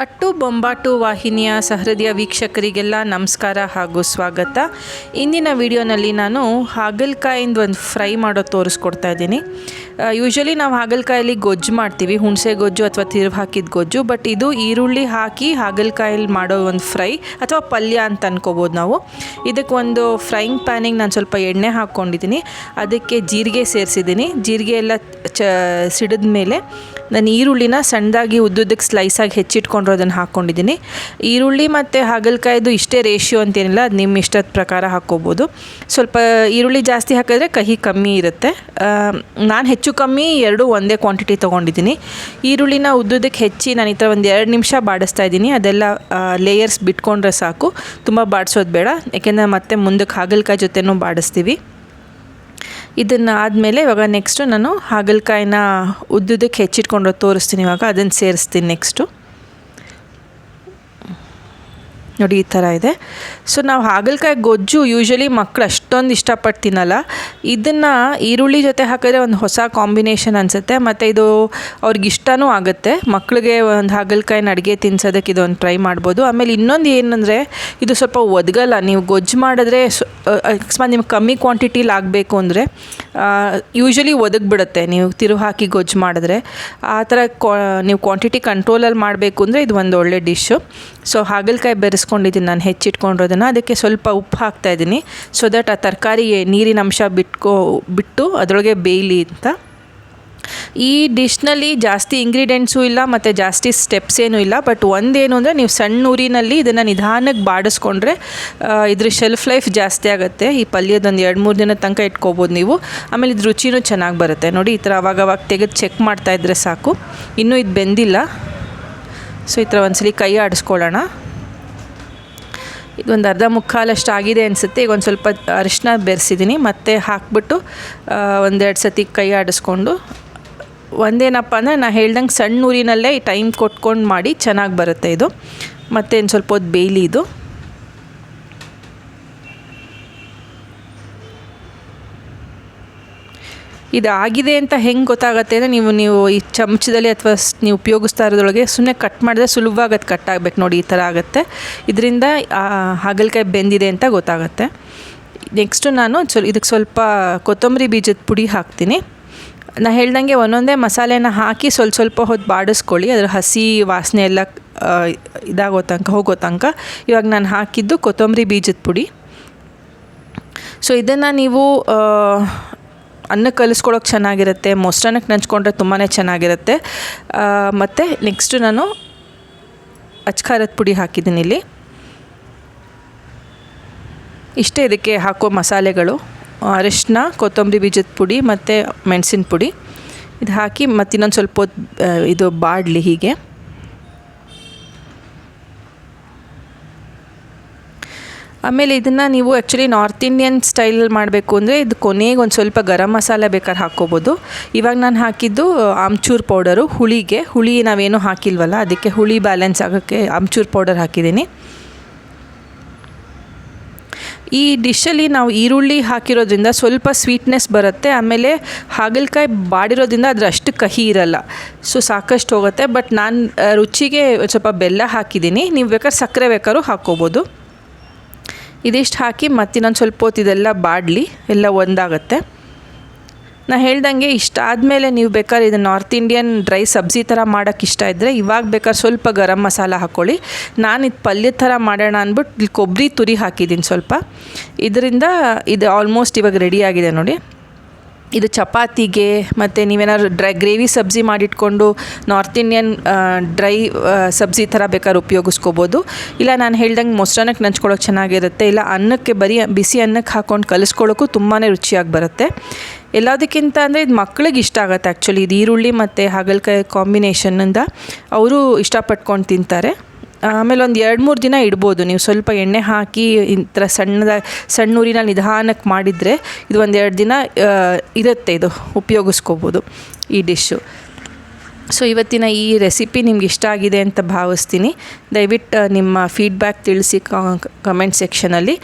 ಅಟ್ಟು ಬೊಂಬಾಟು ವಾಹಿನಿಯ ಸಹೃದಯ ವೀಕ್ಷಕರಿಗೆಲ್ಲ ನಮಸ್ಕಾರ ಹಾಗೂ ಸ್ವಾಗತ. ಇಂದಿನ ವಿಡಿಯೋನಲ್ಲಿ ನಾನು ಹಾಗಲಕಾಯಿಂದ ಒಂದು ಫ್ರೈ ಮಾಡೋದು ತೋರಿಸ್ಕೊಡ್ತಾ ಇದ್ದೀನಿ. ಯೂಶ್ವಲಿ ನಾವು ಹಾಗಲಕಾಯಲ್ಲಿ ಗೊಜ್ಜು ಮಾಡ್ತೀವಿ, ಹುಣಸೆ ಗೊಜ್ಜು ಅಥವಾ ತಿರುವು ಹಾಕಿದ ಗೊಜ್ಜು ಬಟ್ ಇದು ಈರುಳ್ಳಿ ಹಾಕಿ ಹಾಗಲಕಾಯಲ್ಲಿ ಮಾಡೋ ಒಂದು ಫ್ರೈ ಅಥವಾ ಪಲ್ಯ ಅಂತ ಅನ್ಕೋಬೋದು ನಾವು. ಇದಕ್ಕೆ ಒಂದು ಫ್ರೈಯಿಂಗ್ ಪ್ಯಾನಿಗೆ ನಾನು ಸ್ವಲ್ಪ ಎಣ್ಣೆ ಹಾಕ್ಕೊಂಡಿದ್ದೀನಿ. ಅದಕ್ಕೆ ಜೀರಿಗೆ ಸೇರಿಸಿದ್ದೀನಿ. ಜೀರಿಗೆ ಎಲ್ಲ ಚ ಸಿಡಿದ ಮೇಲೆ ನಾನು ಈರುಳ್ಳಿನ ಸಣ್ಣದಾಗಿ ಉದ್ದುದ್ದಕ್ಕೆ ಸ್ಲೈಸಾಗಿ ಹೆಚ್ಚಿಟ್ಕೊಂಡಿರೋದನ್ನು ಹಾಕ್ಕೊಂಡಿದ್ದೀನಿ ಈರುಳ್ಳಿ ಮತ್ತು ಹಾಗಲಕಾಯ್ದು ಇಷ್ಟೇ ರೇಷಿಯೋ ಅಂತೇನಿಲ್ಲ, ಅದು ನಿಮ್ಮ ಇಷ್ಟದ ಪ್ರಕಾರ ಹಾಕ್ಕೋಬೋದು ಸ್ವಲ್ಪ ಈರುಳ್ಳಿ ಜಾಸ್ತಿ ಹಾಕಿದ್ರೆ ಕಹಿ ಕಮ್ಮಿ ಇರುತ್ತೆ. ನಾನು ಹೆಚ್ಚು ಕಮ್ಮಿ ಎರಡು ಒಂದೇ ಕ್ವಾಂಟಿಟಿ ತೊಗೊಂಡಿದ್ದೀನಿ. ಈರುಳ್ಳಿನ ಉದ್ದುದಕ್ಕೆ ಹೆಚ್ಚಿ ನಾನು ಈ ಥರ ಒಂದು ಎರಡು ನಿಮಿಷ ಬಾಡಿಸ್ತಾ ಇದ್ದೀನಿ. ಅದೆಲ್ಲ ಲೇಯರ್ಸ್ ಬಿಟ್ಕೊಂಡ್ರೆ ಸಾಕು. ತುಂಬ ಬಾಡಿಸೋದು ಬೇಡ. ಯಾಕೆಂದರೆ ಮತ್ತೆ ಮುಂದಕ್ಕೆ ಹಾಗಲಕಾಯಿ ಜೊತೆನೂ ಬಾಡಿಸ್ತೀವಿ. ಇದನ್ನು ಆದಮೇಲೆ ಇವಾಗ ನೆಕ್ಸ್ಟು ನಾನು ಹಾಗಲಕಾಯಿನ ಉದ್ದುದಕ್ಕೆ ಹೆಚ್ಚಿಟ್ಕೊಂಡು ತೋರಿಸ್ತೀನಿ ಇವಾಗ. ಅದನ್ನು ಸೇರಿಸ್ತೀನಿ ನೆಕ್ಸ್ಟು ನೋಡಿ, ಈ ಥರ ಇದೆ. ಸೊ ನಾವು ಹಾಗಲಕಾಯಿ ಗೊಜ್ಜು ಯೂಶ್ವಲಿ ಮಕ್ಕಳು ಅಷ್ಟೊಂದು ಇಷ್ಟಪಟ್ಟು ತಿನ್ನಲ್ಲ ಇದನ್ನು ಈರುಳ್ಳಿ ಜೊತೆ ಹಾಕಿದ್ರೆ ಒಂದು ಹೊಸ ಕಾಂಬಿನೇಷನ್ ಅನಿಸುತ್ತೆ. ಮತ್ತು ಇದು ಅವ್ರಿಗೆ ಇಷ್ಟನೂ ಆಗುತ್ತೆ. ಮಕ್ಕಳಿಗೆ ಒಂದು ಹಾಗಲಕಾಯಿನ ಅಡುಗೆ ತಿನ್ಸೋದಕ್ಕೆ ಇದೊಂದು ಟ್ರೈ ಮಾಡ್ಬೋದು. ಆಮೇಲೆ ಇನ್ನೊಂದು ಏನಂದರೆ, ಇದು ಸ್ವಲ್ಪ ಒದಗಲ್ಲ. ನೀವು ಗೊಜ್ಜು ಮಾಡಿದ್ರೆ ಅಕಸ್ಮಾತ್ ನಿಮ್ಗೆ ಕಮ್ಮಿ ಕ್ವಾಂಟಿಟಿಲಿ ಆಗಬೇಕು ಅಂದರೆ ಯೂಶ್ವಲಿ ಒದಗಿಬಿಡುತ್ತೆ. ನೀವು ತಿರು ಹಾಕಿ ಗೊಜ್ಜು ಮಾಡಿದ್ರೆ. ಆ ಥರ ಕ್ವಾ ನೀವು ಕ್ವಾಂಟಿಟಿ ಕಂಟ್ರೋಲಲ್ಲಿ ಮಾಡಬೇಕು ಅಂದರೆ ಇದು ಒಂದು ಒಳ್ಳೆ ಡಿಶ್ಶು ಸೊ ಹಾಗಲಕಾಯಿ ಬೆರೆಸ್ಕೊಂಡಿದ್ದೀನಿ ನಾನು ಹೆಚ್ಚಿಟ್ಕೊಂಡಿರೋದನ್ನು. ಅದಕ್ಕೆ ಸ್ವಲ್ಪ ಉಪ್ಪು ಹಾಕ್ತಾಯಿದ್ದೀನಿ ಸೊ ದಟ್ ಆ ತರಕಾರಿ ನೀರಿನ ಅಂಶ ಬಿಟ್ಕೋ, ಬಿಟ್ಟು ಅದರೊಳಗೆ ಬೇಯಲಿ ಅಂತ. ಈ ಡಿಶ್ನಲ್ಲಿ ಜಾಸ್ತಿ ಇಂಗ್ರೀಡಿಯೆಂಟ್ಸು ಇಲ್ಲ, ಮತ್ತು ಜಾಸ್ತಿ ಸ್ಟೆಪ್ಸ್ ಏನೂ ಇಲ್ಲ. ಬಟ್ ಒಂದೇನು ಅಂದರೆ ನೀವು ಸಣ್ಣ ಊರಿನಲ್ಲಿ ಇದನ್ನು ನಿಧಾನಕ್ಕೆ ಬಾಡಿಸ್ಕೊಂಡ್ರೆ ಇದ್ರ ಶೆಲ್ಫ್ ಲೈಫ್ ಜಾಸ್ತಿ ಆಗುತ್ತೆ. ಈ ಪಲ್ಯದೊಂದು ಎರಡು ಮೂರು ದಿನ ತನಕ ಇಟ್ಕೋಬೋದು ನೀವು. ಆಮೇಲೆ ಇದು ರುಚಿನೂ ಚೆನ್ನಾಗಿ ಬರುತ್ತೆ. ನೋಡಿ, ಈ ಥರ ಅವಾಗ ಅವಾಗ ತೆಗೆದು ಚೆಕ್ ಮಾಡ್ತಾಯಿದ್ರೆ ಸಾಕು. ಇನ್ನೂ ಇದು ಬೆಂದಿಲ್ಲ. ಸೊ ಈ ಥರ ಒಂದ್ಸಲಿ ಕೈ ಆಡಿಸ್ಕೊಳ್ಳೋಣ. ಇದೊಂದು ಅರ್ಧ ಮುಕ್ಕಾಲಷ್ಟು ಆಗಿದೆ ಅನಿಸುತ್ತೆ. ಈಗ ಒಂದು ಸ್ವಲ್ಪ ಅರಿಶಿನ ಬೆರೆಸಿದ್ದೀನಿ ಮತ್ತು ಹಾಕ್ಬಿಟ್ಟು ಒಂದೆರಡು ಸತಿ ಕೈ ಆಡಿಸ್ಕೊಂಡು. ಒಂದೇನಪ್ಪ ಅಂದರೆ ನಾನು ಹೇಳ್ದಂಗೆ ಸಣ್ಣ ಊರಿನಲ್ಲೇ ಟೈಮ್ ಕೊಟ್ಕೊಂಡು ಮಾಡಿ ಚೆನ್ನಾಗಿ ಬರುತ್ತೆ ಇದು. ಮತ್ತೇನು ಸ್ವಲ್ಪ ಹೊತ್ತು ಬೇಯಲಿ ಇದು. ಇದು ಆಗಿದೆ ಅಂತ ಹೆಂಗೆ ಗೊತ್ತಾಗುತ್ತೆ ಅಂದರೆ ನೀವು ನೀವು ಈ ಚಮಚದಲ್ಲಿ ಅಥವಾ ನೀವು ಉಪಯೋಗಿಸ್ತಾ ಇರೋದ್ರೊಳಗೆ ಸುಮ್ಮನೆ ಕಟ್ ಮಾಡಿದ್ರೆ ಸುಲಭವಾಗಿ ಅದು ಕಟ್ ಆಗಬೇಕು ನೋಡಿ, ಈ ಥರ ಆಗುತ್ತೆ. ಇದರಿಂದ ಹಾಗಲಕಾಯಿ ಬೆಂದಿದೆ ಅಂತ ಗೊತ್ತಾಗುತ್ತೆ. ನೆಕ್ಸ್ಟು ನಾನು ಸ್ವಲ್ ಇದಕ್ಕೆ ಸ್ವಲ್ಪ ಕೊತ್ತಂಬರಿ ಬೀಜದ ಪುಡಿ ಹಾಕ್ತೀನಿ. ನಾ ಹೇಳ್ದಂಗೆ ಒಂದೊಂದೇ ಮಸಾಲೆನ ಹಾಕಿ ಸ್ವಲ್ಪ ಸ್ವಲ್ಪ ಹೊತ್ತು ಬಾಡಿಸ್ಕೊಳ್ಳಿ. ಅದ್ರ ಹಸಿ ವಾಸನೆ ಎಲ್ಲ ಇದಾಗೋ ತನಕ, ಹೋಗೋ ತನಕ. ಇವಾಗ ನಾನು ಹಾಕಿದ್ದು ಕೊತ್ತಂಬರಿ ಬೀಜದ ಪುಡಿ. ಸೊ ಇದನ್ನು ನೀವು ಅನ್ನಕ್ಕೆ ಕಲಿಸ್ಕೊಳ್ಳೋಕೆ ಚೆನ್ನಾಗಿರುತ್ತೆ ಮೊಸರನ್ನಕ್ಕೆ ನಂಚ್ಕೊಂಡ್ರೆ ತುಂಬಾ ಚೆನ್ನಾಗಿರುತ್ತೆ. ಮತ್ತು ನೆಕ್ಸ್ಟು ನಾನು ಅಚ್ಕಾರದ ಪುಡಿ ಹಾಕಿದ್ದೀನಿ ಇಲ್ಲಿ. ಇಷ್ಟೇ ಇದಕ್ಕೆ ಹಾಕೋ ಮಸಾಲೆಗಳು ಅರಿಶಿನ ಕೊತ್ತಂಬರಿ ಬೀಜದ ಪುಡಿ ಮತ್ತು ಮೆಣಸಿನ ಪುಡಿ. ಇದು ಹಾಕಿ ಮತ್ತು ಇನ್ನೊಂದು ಸ್ವಲ್ಪ ಇದು ಬಾಡಲಿ ಹೀಗೆ. ಆಮೇಲೆ ಇದನ್ನು ನೀವು ಆ್ಯಕ್ಚುಲಿ ನಾರ್ತ್ ಇಂಡಿಯನ್ ಸ್ಟೈಲಲ್ಲಿ ಮಾಡಬೇಕು ಅಂದರೆ ಇದು ಕೊನೆಗೆ ಒಂದು ಸ್ವಲ್ಪ ಗರಂ ಮಸಾಲೆ ಬೇಕಾದ್ರೆ ಹಾಕ್ಕೋಬೋದು. ಇವಾಗ ನಾನು ಹಾಕಿದ್ದು ಆಮ್ಚೂರ್ ಪೌಡರು ಹುಳಿಗೆ. ಹುಳಿ ನಾವೇನು ಹಾಕಿಲ್ವಲ್ಲ, ಅದಕ್ಕೆ ಹುಳಿ ಬ್ಯಾಲೆನ್ಸ್ ಆಗೋಕ್ಕೆ ಆಮ್ಚೂರ್ ಪೌಡರ್ ಹಾಕಿದ್ದೀನಿ. ಈ ಡಿಶಲ್ಲಿ ನಾವು ಈರುಳ್ಳಿ ಹಾಕಿರೋದ್ರಿಂದ ಸ್ವಲ್ಪ ಸ್ವೀಟ್ನೆಸ್ ಬರುತ್ತೆ, ಆಮೇಲೆ ಹಾಗಲಕಾಯಿ ಬಾಡಿರೋದ್ರಿಂದ ಅದ್ರ ಅಷ್ಟು ಕಹಿ ಇರಲ್ಲ. ಸೊ ಸಾಕಷ್ಟು ಹೋಗುತ್ತೆ ಬಟ್ ನಾನು ರುಚಿಗೆ ಸ್ವಲ್ಪ ಬೆಲ್ಲ ಹಾಕಿದ್ದೀನಿ. ನೀವು ಬೇಕಾದ್ರೆ ಸಕ್ಕರೆ ಬೇಕಾದ್ರೂ ಹಾಕ್ಕೋಬೋದು. ಇದಿಷ್ಟು ಹಾಕಿ ಮತ್ತಿನ್ನೊಂದು ಸ್ವಲ್ಪ ಹೊತ್ತು ಇದೆಲ್ಲ ಬಾಡಲಿ, ಎಲ್ಲ ಒಂದಾಗುತ್ತೆ. ನಾನು ಹೇಳ್ದಂಗೆ ಇಷ್ಟ ಆದಮೇಲೆ ನೀವು ಬೇಕಾದ್ರೆ ಇದು ನಾರ್ತ್ ಇಂಡಿಯನ್ ಡ್ರೈ ಸಬ್ಜಿ ಥರ ಮಾಡೋಕ್ಕೆ ಇಷ್ಟ ಇದ್ದರೆ ಇವಾಗ ಬೇಕಾದ್ರೆ ಸ್ವಲ್ಪ ಗರಂ ಮಸಾಲ ಹಾಕ್ಕೊಳ್ಳಿ ನಾನು ಇದು ಪಲ್ಯದ ಥರ ಮಾಡೋಣ ಅಂದ್ಬಿಟ್ಟು ಇಲ್ಲಿ ಕೊಬ್ಬರಿ ತುರಿ ಹಾಕಿದ್ದೀನಿ ಸ್ವಲ್ಪ. ಇದರಿಂದ ಇದು ಆಲ್ಮೋಸ್ಟ್ ಇವಾಗ ರೆಡಿ ಆಗಿದೆ ನೋಡಿ. ಇದು ಚಪಾತಿಗೆ ಮತ್ತು ನೀವೇನಾದ್ರು ಡ್ರೈ ಗ್ರೇವಿ ಸಬ್ಜಿ ಮಾಡಿಟ್ಕೊಂಡು ನಾರ್ತ್ ಇಂಡಿಯನ್ ಡ್ರೈ ಸಬ್ಜಿ ಥರ ಬೇಕಾದ್ರೆ ಉಪಯೋಗಿಸ್ಕೋಬೋದು. ಇಲ್ಲ ನಾನು ಹೇಳ್ದಂಗೆ ಮೊಸರನ್ನಕ್ಕೆ ನಂಚ್ಕೊಳ್ಳೋಕೆ ಚೆನ್ನಾಗಿರುತ್ತೆ. ಇಲ್ಲ ಅನ್ನಕ್ಕೆ ಬರೀ ಬಿಸಿ ಅನ್ನಕ್ಕೆ ಹಾಕ್ಕೊಂಡು ಕಲಿಸ್ಕೊಳ್ಳೋಕ್ಕೂ ತುಂಬಾ ರುಚಿಯಾಗಿ ಬರುತ್ತೆ. ಎಲ್ಲದಕ್ಕಿಂತ ಅಂದರೆ ಇದು ಮಕ್ಳಿಗೆ ಇಷ್ಟ ಆಗುತ್ತೆ ಆ್ಯಕ್ಚುಲಿ ಇದು ಈರುಳ್ಳಿ ಮತ್ತು ಹಾಗಲಕಾಯಿ ಕಾಂಬಿನೇಷನ್ನಿಂದ ಅವರು ಇಷ್ಟಪಟ್ಕೊಂಡು ತಿಂತಾರೆ. ಆಮೇಲೆ ಒಂದು ಎರಡು ಮೂರು ದಿನ ಇಡ್ಬೋದು. ನೀವು ಸ್ವಲ್ಪ ಎಣ್ಣೆ ಹಾಕಿ ಈ ಸಣ್ಣದ ಸಣ್ಣದಾಗಿ ಸಣ್ಣ ಊರಿನಲ್ಲಿ ನಿಧಾನಕ್ಕೆ ಮಾಡಿದರೆ ಇದು ಒಂದು ಎರಡು ದಿನ ಇರುತ್ತೆ ಇದು, ಉಪಯೋಗಿಸ್ಕೋಬೋದು ಈ ಡಿಶ್ಶು ಸೊ ಇವತ್ತಿನ ಈ ರೆಸಿಪಿ ನಿಮ್ಗೆ ಇಷ್ಟ ಆಗಿದೆ ಅಂತ ಭಾವಿಸ್ತೀನಿ. ದಯವಿಟ್ಟು ನಿಮ್ಮ ಫೀಡ್ಬ್ಯಾಕ್ ತಿಳಿಸಿ ಕಮೆಂಟ್ ಸೆಕ್ಷನಲ್ಲಿ